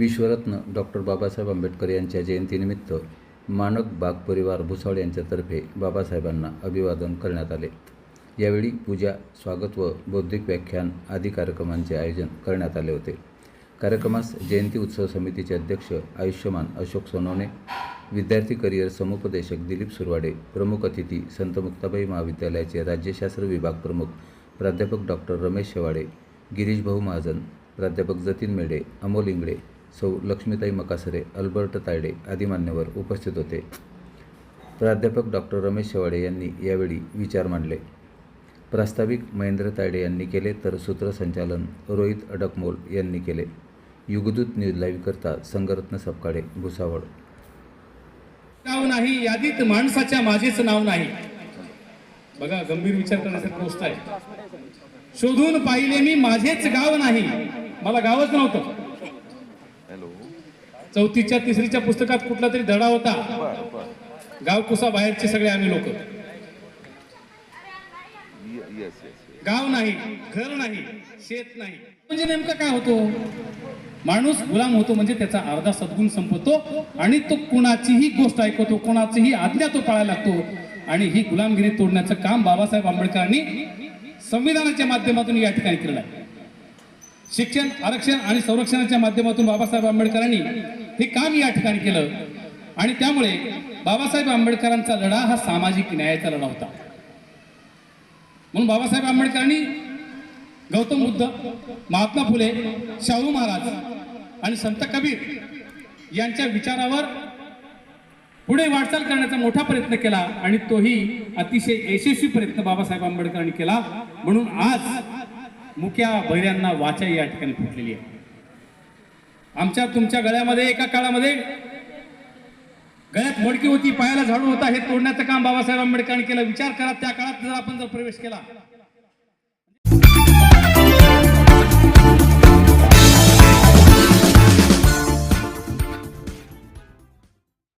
विश्वरत्न doctor Babasaheb Ambedkar यांच्या जयंतीनिमित्त मानक बाग परिवार भुसावळ यांच्यातर्फे बाबासाहेबांना अभिवादन करण्यात आले. यावेळी पूजा स्वागत व बौद्धिक व्याख्यान आदी कार्यक्रमांचे आयोजन करण्यात आले होते. कार्यक्रमास जयंती उत्सव समितीचे अध्यक्ष आयुष्यमान अशोक सोनवणे विद्यार्थी करिअर समुपदेशक दिलीप सुरवाडे प्रमुख अतिथी संत मुक्ताबाई महाविद्यालयाचे राज्यशास्त्र विभाग प्रमुख प्राध्यापक डॉक्टर रमेश शेवाडे गिरीश भाऊ महाजन प्राध्यापक जतीन मेढे अमोल इंगळे सौ लक्ष्मीताई मकासरे अल्बर्ट तायडे आदी मान्यवर उपस्थित होते. प्राध्यापक डॉक्टर रमेश शेवाडे यांनी यावेळी विचार मांडले. प्रास्ताविक महेंद्र तायडे यांनी केले तर सूत्रसंचालन रोहित अडकमोल यांनी केले. युगदूत न्यूज लाईव्हकरता संगरत्न सपकाळे भुसावळ. नाव नाही यादीत माणसाच्या माझेच नाव नाही. बघा गंभीर विचार करण्यासाठी गोष्ट आहे. शोधून पाहिले मी माझेच गाव नाही. मला गावच नव्हतं. चौथीच्या तिसरीच्या पुस्तकात कुठला तरी धडा होता. गाव कुसा बाहेरचे सगळे आम्ही लोक. गाव नाही घर नाही शेत नाही. म्हणजे नेमकं काय होतो? माणूस गुलाम होतो म्हणजे त्याचा अर्धा सद्गुण संपतो आणि तो कुणाचीही गोष्ट ऐकतो कोणाचीही आज्ञा तो पाळायला लागतो. आणि ही गुलामगिरी तोडण्याचं काम बाबासाहेब आंबेडकरांनी संविधानाच्या माध्यमातून या ठिकाणी केलेलं आहे. शिक्षण आरक्षण आणि संरक्षणाच्या माध्यमातून बाबासाहेब आंबेडकरांनी हे काम या ठिकाणी केलं. आणि त्यामुळे बाबासाहेब आंबेडकरांचा लढा हा सामाजिक न्यायाचा लढा होता. म्हणून बाबासाहेब आंबेडकरांनी गौतम बुद्ध महात्मा फुले शाहू महाराज आणि संत कबीर यांच्या विचारावर पुढे वाटचाल करण्याचा मोठा प्रयत्न केला आणि तोही अतिशय यशस्वी प्रयत्न बाबासाहेब आंबेडकरांनी केला. म्हणून आज मुख्या बहिऱ्यांना वाचा या ठिकाणी फुटलेली आहे. आमच्या तुमच्या गळ्यामध्ये एका काळामध्ये गळ्यात मडकी होती पायाला झाडू होता हे तोडण्याचं काम बाबासाहेब आंबेडकरांनी केलं. विचार करा त्या काळात जर आपण जर प्रवेश केला